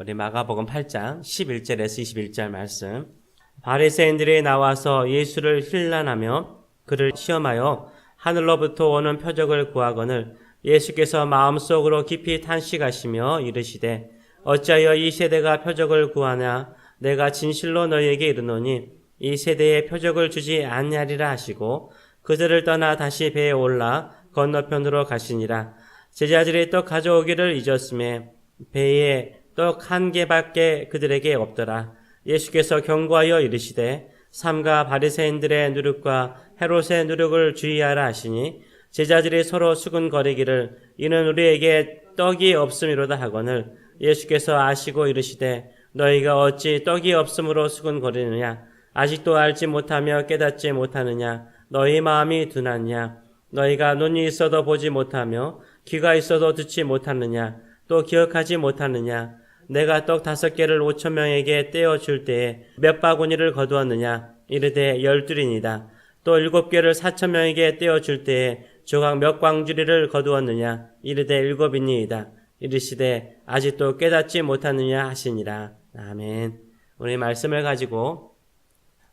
우리 마가복음 8장 11절에서 21절 말씀. 바리새인들이 나와서 예수를 힐난하며 그를 시험하여 하늘로부터 오는 표적을 구하거늘 예수께서 마음속으로 깊이 탄식하시며 이르시되 어찌하여 이 세대가 표적을 구하냐 내가 진실로 너희에게 이르노니 이 세대에 표적을 주지 않냐리라 하시고 그들을 떠나 다시 배에 올라 건너편으로 가시니라 제자들이 떡 가져오기를 잊었음에 배에 떡 한 개밖에 그들에게 없더라. 예수께서 경고하여 이르시되 삼가 바리새인들의 누룩과 헤롯의 누룩을 주의하라 하시니 제자들이 서로 수근거리기를 이는 우리에게 떡이 없음이로다 하거늘 예수께서 아시고 이르시되 너희가 어찌 떡이 없음으로 수근거리느냐? 아직도 알지 못하며 깨닫지 못하느냐? 너희 마음이 둔하냐? 너희가 눈이 있어도 보지 못하며 귀가 있어도 듣지 못하느냐? 또 기억하지 못하느냐 내가 떡 다섯 개를 오천 명에게 떼어 줄 때에 몇 바구니를 거두었느냐? 이르되 열둘이니다. 또 일곱 개를 사천 명에게 떼어 줄 때에 조각 몇 광주리를 거두었느냐? 이르되 일곱이니이다. 이르시되 아직도 깨닫지 못하느냐 하시니라. 아멘. 이 말씀을 가지고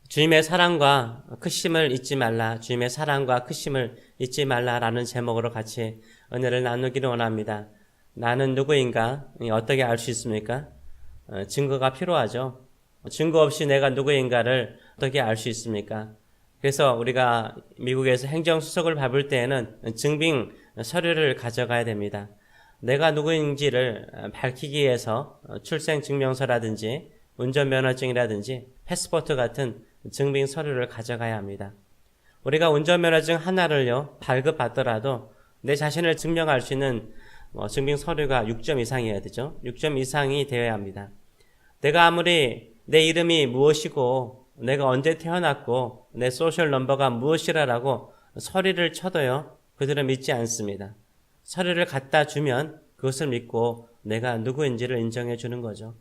주님의 사랑과 크심을 잊지 말라 주님의 사랑과 크심을 잊지 말라라는 제목으로 같이 은혜를 나누기를 원합니다 나는 누구인가 어떻게 알 수 있습니까 어, 증거가 필요하죠 증거 없이 내가 누구인가를 어떻게 알 수 있습니까 그래서 우리가 미국에서 행정수석을 밟을 때에는 증빙 서류를 가져가야 됩니다. 내가 누구인지를 밝히기 위해서 출생증명서라든지 운전면허증이라든지 패스포트 같은 증빙 서류를 가져가야 합니다. 우리가 운전면허증 하나를요 발급받더라도 내 자신을 증명할 수 있는 뭐 증빙 서류가 6점 이상이어야 되죠. 6점 이상이 되어야 합니다. 내가 아무리 내 이름이 무엇이고 내가 언제 태어났고 내 소셜 넘버가 무엇이라라고 서류를 쳐도요 그들은 믿지 않습니다. 서류를 갖다 주면 그것을 믿고 내가 누구인지를 인정해 주는 거죠.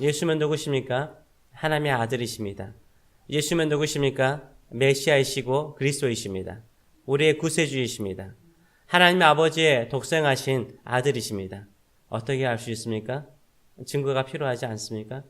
예수는 누구십니까? 하나님의 아들이십니다. 예수는 누구십니까? 메시아이시고 그리스도이십니다. 우리의 구세주이십니다. 하나님 아버지의 독생하신 아들이십니다. 어떻게 알 수 있습니까? 증거가 필요하지 않습니까?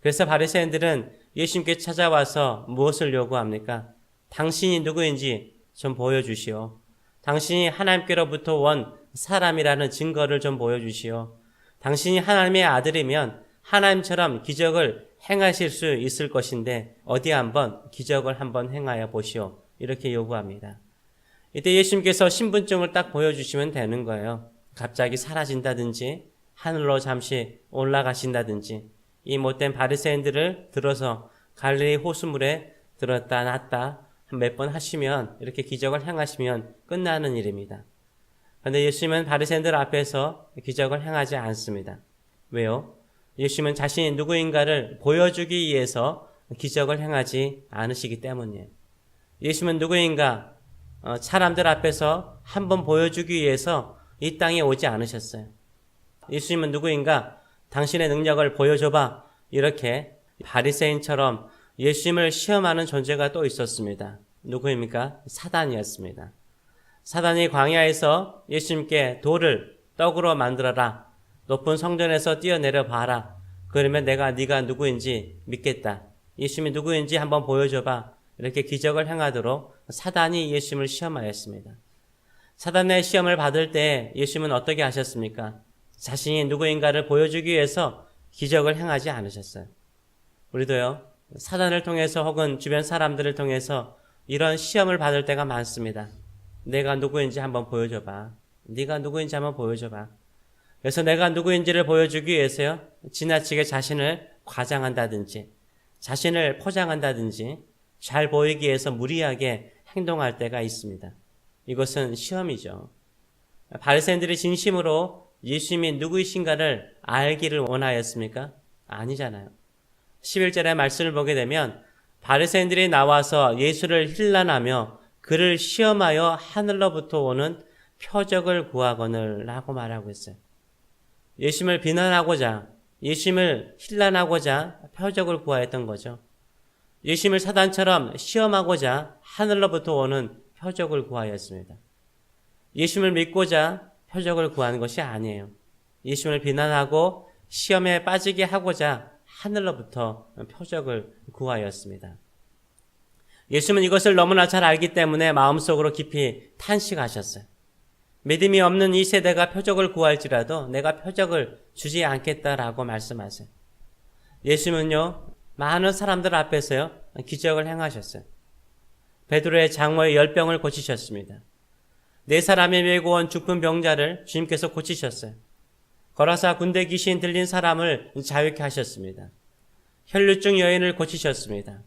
그래서 바리새인들은 예수님께 찾아와서 무엇을 요구합니까? 당신이 누구인지 좀 보여주시오. 당신이 하나님께로부터 온 사람이라는 증거를 좀 보여주시오. 당신이 하나님의 아들이면 하나님처럼 기적을 행하실 수 있을 것인데 어디 한번 기적을 한번 행하여 보시오. 이렇게 요구합니다. 이때 예수님께서 신분증을 딱 보여주시면 되는 거예요. 갑자기 사라진다든지 하늘로 잠시 올라가신다든지 이 못된 바리새인들을 들어서 갈릴리 호수물에 들었다 놨다 몇 번 하시면 이렇게 기적을 행하시면 끝나는 일입니다. 그런데 예수님은 바리새인들 앞에서 기적을 행하지 않습니다. 왜요? 예수님은 자신이 누구인가를 보여주기 위해서 기적을 행하지 않으시기 때문이에요. 예수님은 누구인가 어, 사람들 앞에서 한번 보여주기 위해서 이 땅에 오지 않으셨어요. 예수님은 누구인가 당신의 능력을 보여줘봐 이렇게 바리새인처럼 예수님을 시험하는 존재가 또 있었습니다. 누구입니까? 사단이었습니다. 사단이 광야에서 예수님께 돌을 떡으로 만들어라. 높은 성전에서 뛰어내려 봐라. 그러면 내가 네가 누구인지 믿겠다. 예수님이 누구인지 한번 보여줘봐. 이렇게 기적을 행하도록 사단이 예수님을 시험하였습니다. 사단의 시험을 받을 때 예수님은 어떻게 하셨습니까? 자신이 누구인가를 보여주기 위해서 기적을 행하지 않으셨어요. 우리도요, 사단을 통해서 혹은 주변 사람들을 통해서 이런 시험을 받을 때가 많습니다. 내가 누구인지 한번 보여줘봐. 네가 누구인지 한번 보여줘봐. 그래서 내가 누구인지를 보여주기 위해서요, 지나치게 자신을 과장한다든지, 자신을 포장한다든지, 잘 보이기 위해서 무리하게 행동할 때가 있습니다. 이것은 시험이죠. 바리새인들이 진심으로 예수님이 누구이신가를 알기를 원하였습니까? 아니잖아요. 11절의 말씀을 보게 되면 바리새인들이 나와서 예수를 힐난하며 그를 시험하여 하늘로부터 오는 표적을 구하거늘 라고 말하고 있어요. 예수님을 비난하고자 예수님을 힐난하고자 표적을 구하였던 거죠. 예수님을 사단처럼 시험하고자 하늘로부터 오는 표적을 구하였습니다. 예수님을 믿고자 표적을 구하는 것이 아니에요. 예수님을 비난하고 시험에 빠지게 하고자 하늘로부터 표적을 구하였습니다. 예수님은 이것을 너무나 잘 알기 때문에 마음속으로 깊이 탄식하셨어요. 믿음이 없는 이 세대가 표적을 구할지라도 내가 표적을 주지 않겠다라고 말씀하세요. 예수님은요, 많은 사람들 앞에서요, 기적을 행하셨어요. 베드로의 장모의 열병을 고치셨습니다. 네 사람이 메고 온 죽은 병자를 주님께서 고치셨어요. 거라사 군대 귀신 들린 사람을 자유케 하셨습니다. 혈류증 여인을 고치셨습니다.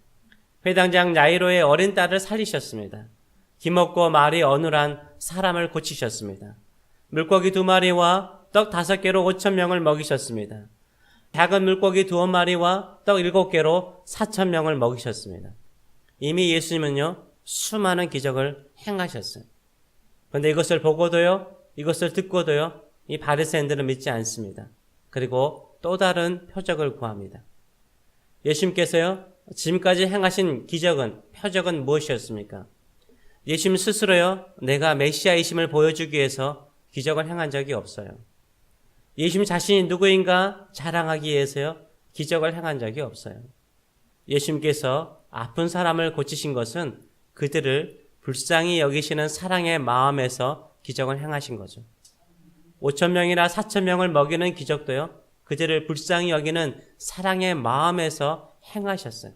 회당장 야이로의 어린 딸을 살리셨습니다. 김없고 말이 어눌한 사람을 고치셨습니다. 물고기 두 마리와 떡 다섯 개로 오천 명을 먹이셨습니다. 작은 물고기 두어 마리와 떡 일곱 개로 사천 명을 먹이셨습니다. 이미 예수님은요, 수많은 기적을 행하셨어요. 그런데 이것을 보고도요, 이것을 듣고도요, 이 바리새인들은 믿지 않습니다. 그리고 또 다른 표적을 구합니다. 예수님께서요, 지금까지 행하신 기적은, 표적은 무엇이었습니까? 예수님 스스로요, 내가 메시아이심을 보여주기 위해서 기적을 행한 적이 없어요. 예수님 자신이 누구인가 자랑하기 위해서요, 기적을 행한 적이 없어요. 예수님께서 아픈 사람을 고치신 것은 그들을 불쌍히 여기시는 사랑의 마음에서 기적을 행하신 거죠. 5천 명이나 4천 명을 먹이는 기적도요. 그들을 불쌍히 여기는 사랑의 마음에서 행하셨어요.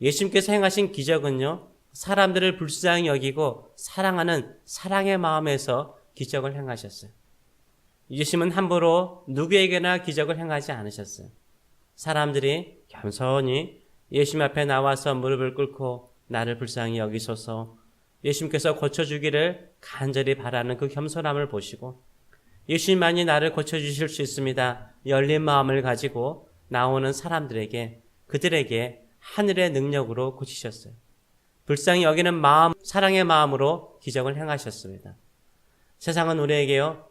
예수님께서 행하신 기적은요. 사람들을 불쌍히 여기고 사랑하는 사랑의 마음에서 기적을 행하셨어요. 예수님은 함부로 누구에게나 기적을 행하지 않으셨어요. 사람들이 겸손히 예수님 앞에 나와서 무릎을 꿇고 나를 불쌍히 여기소서 예수님께서 고쳐주기를 간절히 바라는 그 겸손함을 보시고 예수님만이 나를 고쳐주실 수 있습니다. 열린 마음을 가지고 나오는 사람들에게 그들에게 하늘의 능력으로 고치셨어요. 불쌍히 여기는 마음, 사랑의 마음으로 기적을 행하셨습니다. 세상은 우리에게요,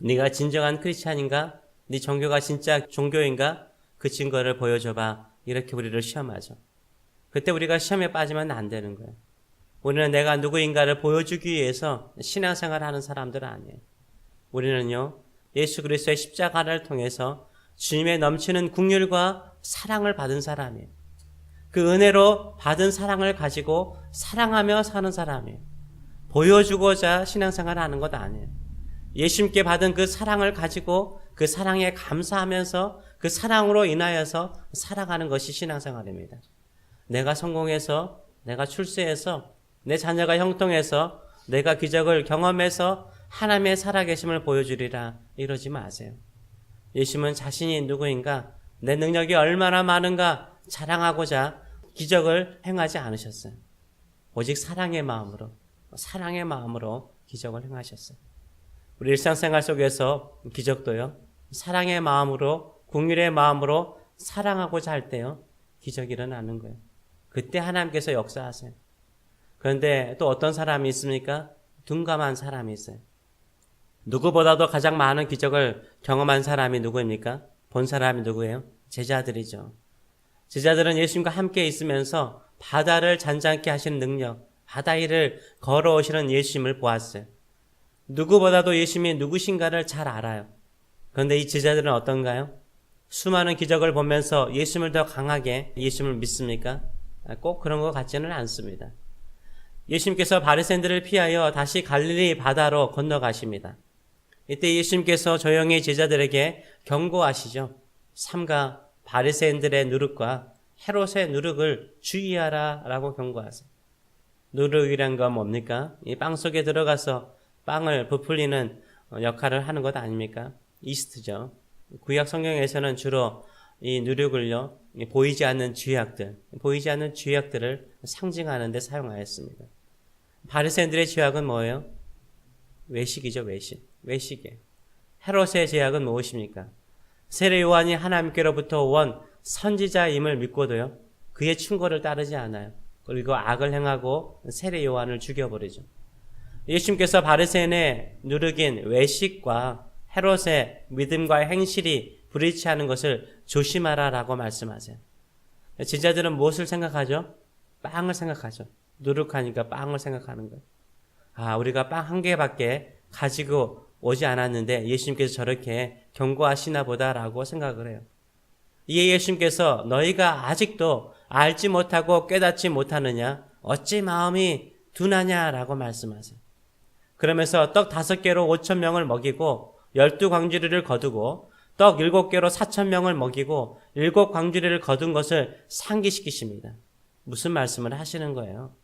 네가 진정한 크리스찬인가? 네 종교가 진짜 종교인가? 그 증거를 보여줘봐. 이렇게 우리를 시험하죠. 그때 우리가 시험에 빠지면 안 되는 거예요. 우리는 내가 누구인가를 보여주기 위해서 신앙생활 하는 사람들 아니에요. 우리는요, 예수 그리스도의 십자가를 통해서 주님의 넘치는 국률과 사랑을 받은 사람이에요. 그 은혜로 받은 사랑을 가지고 사랑하며 사는 사람이에요. 보여주고자 신앙생활을 하는 것 아니에요. 예수님께 받은 그 사랑을 가지고 그 사랑에 감사하면서 그 사랑으로 인하여서 살아가는 것이 신앙생활입니다. 내가 성공해서, 내가 출세해서, 내 자녀가 형통해서, 내가 기적을 경험해서 하나님의 살아계심을 보여주리라 이러지 마세요. 예수님은 자신이 누구인가, 내 능력이 얼마나 많은가 자랑하고자 기적을 행하지 않으셨어요. 오직 사랑의 마음으로, 사랑의 마음으로 기적을 행하셨어요. 우리 일상생활 속에서 기적도요, 사랑의 마음으로, 국률의 마음으로 사랑하고자 할 때요, 기적이 일어나는 거예요. 그때 하나님께서 역사하세요. 그런데 또 어떤 사람이 있습니까? 둔감한 사람이 있어요. 누구보다도 가장 많은 기적을 경험한 사람이 누구입니까? 본 사람이 누구예요? 제자들이죠. 제자들은 예수님과 함께 있으면서 바다를 잔잔케 하시는 능력, 바다 위를 걸어오시는 예수님을 보았어요. 누구보다도 예수님이 누구신가를 잘 알아요. 그런데 이 제자들은 어떤가요? 수많은 기적을 보면서 예수님을 더 강하게 예수님을 믿습니까? 꼭 그런 것 같지는 않습니다. 예수님께서 바리새인들을 피하여 다시 갈릴리 바다로 건너가십니다. 이때 예수님께서 조용히 제자들에게 경고하시죠. 삼가 바리새인들의 누룩과 헤롯의 누룩을 주의하라라고 경고하세요. 누룩이란 건 뭡니까? 이 빵 속에 들어가서 빵을 부풀리는 역할을 하는 것 아닙니까? 이스트죠. 구약 성경에서는 주로 이 누룩을요 보이지 않는 죄악들, 보이지 않는 죄악들을 상징하는 데 사용하였습니다. 바리새인들의 죄악은 뭐예요? 외식이죠, 외식. 외식에. 헤롯의 죄악은 무엇입니까? 세례 요한이 하나님께로부터 온 선지자임을 믿고도요. 그의 충고를 따르지 않아요. 그리고 악을 행하고 세례 요한을 죽여버리죠. 예수님께서 바리새인의 누르긴 외식과 헤롯의 믿음과의 행실이 불일치하는 것을 조심하라라고 말씀하세요. 제자들은 무엇을 생각하죠? 빵을 생각하죠. 누룩하니까 빵을 생각하는 거예요. 아, 우리가 빵 한 개밖에 가지고 오지 않았는데 예수님께서 저렇게 경고하시나 보다라고 생각을 해요. 이에 예수님께서 너희가 아직도 알지 못하고 깨닫지 못하느냐? 어찌 마음이 둔하냐라고 말씀하세요. 그러면서 떡 다섯 개로 오천 명을 먹이고 열두 광주리를 거두고 떡 일곱 개로 사천 명을 먹이고 일곱 광주리를 거둔 것을 상기시키십니다. 무슨 말씀을 하시는 거예요?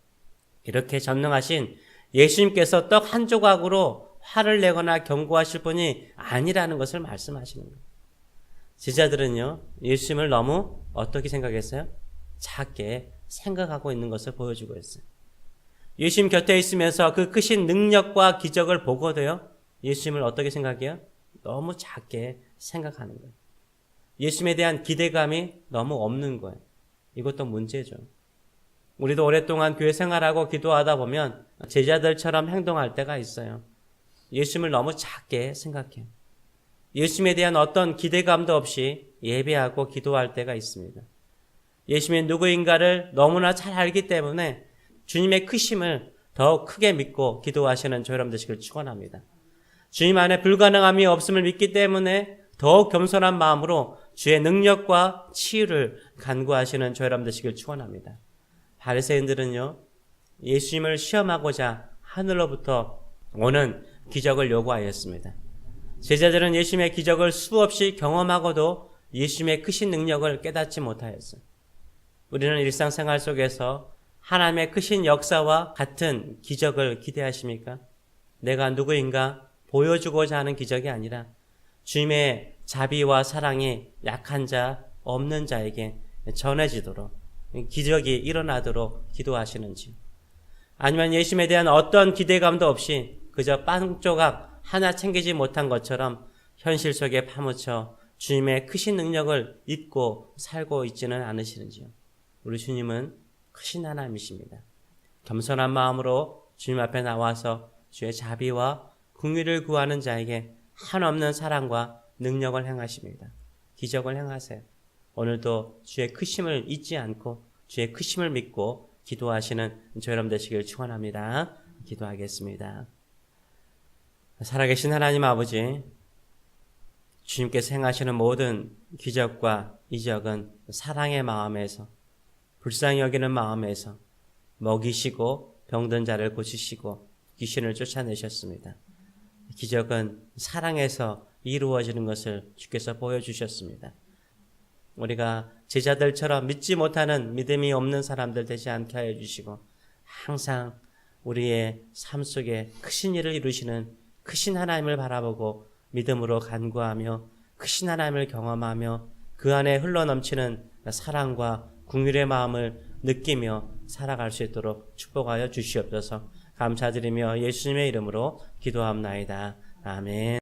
이렇게 전능하신 예수님께서 떡 한 조각으로 화를 내거나 경고하실 분이 아니라는 것을 말씀하시는 거예요. 제자들은요, 예수님을 너무 어떻게 생각했어요? 작게 생각하고 있는 것을 보여주고 있어요. 예수님 곁에 있으면서 그 크신 능력과 기적을 보고도요, 예수님을 어떻게 생각해요? 너무 작게 생각하는 거예요. 예수님에 대한 기대감이 너무 없는 거예요. 이것도 문제죠. 우리도 오랫동안 교회 생활하고 기도하다 보면 제자들처럼 행동할 때가 있어요. 예수님을 너무 작게 생각해요. 예수님에 대한 어떤 기대감도 없이 예배하고 기도할 때가 있습니다. 예수님이 누구인가를 너무나 잘 알기 때문에 주님의 크심을 더 크게 믿고 기도하시는 저 여러분 되시길 축원합니다. 주님 안에 불가능함이 없음을 믿기 때문에 더욱 겸손한 마음으로 주의 능력과 치유를 간구하시는 저 여러분 되시길 축원합니다. 바리새인들은요 예수님을 시험하고자 하늘로부터 오는 기적을 요구하였습니다. 제자들은 예수님의 기적을 수없이 경험하고도 예수님의 크신 능력을 깨닫지 못하였어요. 우리는 일상생활 속에서 하나님의 크신 역사와 같은 기적을 기대하십니까? 내가 누구인가 보여주고자 하는 기적이 아니라 주님의 자비와 사랑이 약한 자, 없는 자에게 전해지도록 기적이 일어나도록 기도하시는지 아니면 예수님에 대한 어떤 기대감도 없이 그저 빵 조각 하나 챙기지 못한 것처럼 현실 속에 파묻혀 주님의 크신 능력을 잊고 살고 있지는 않으시는지요. 우리 주님은 크신 하나님이십니다. 겸손한 마음으로 주님 앞에 나와서 주의 자비와 궁유를 구하는 자에게 한없는 사랑과 능력을 행하십니다. 기적을 행하세요. 오늘도 주의 크심을 잊지 않고 주의 크심을 믿고 기도하시는 저 여러분 되시길 축원합니다. 기도하겠습니다. 살아계신 하나님 아버지, 주님께서 행하시는 모든 기적과 이적은 사랑의 마음에서 불쌍히 여기는 마음에서 먹이시고 병든 자를 고치시고 귀신을 쫓아내셨습니다. 기적은 사랑에서 이루어지는 것을 주께서 보여주셨습니다. 우리가 제자들처럼 믿지 못하는 믿음이 없는 사람들 되지 않게 하여 주시고 항상 우리의 삶 속에 크신 일을 이루시는 크신 하나님을 바라보고 믿음으로 간구하며 크신 하나님을 경험하며 그 안에 흘러넘치는 사랑과 궁율의 마음을 느끼며 살아갈 수 있도록 축복하여 주시옵소서 감사드리며 예수님의 이름으로 기도합나이다. 아멘.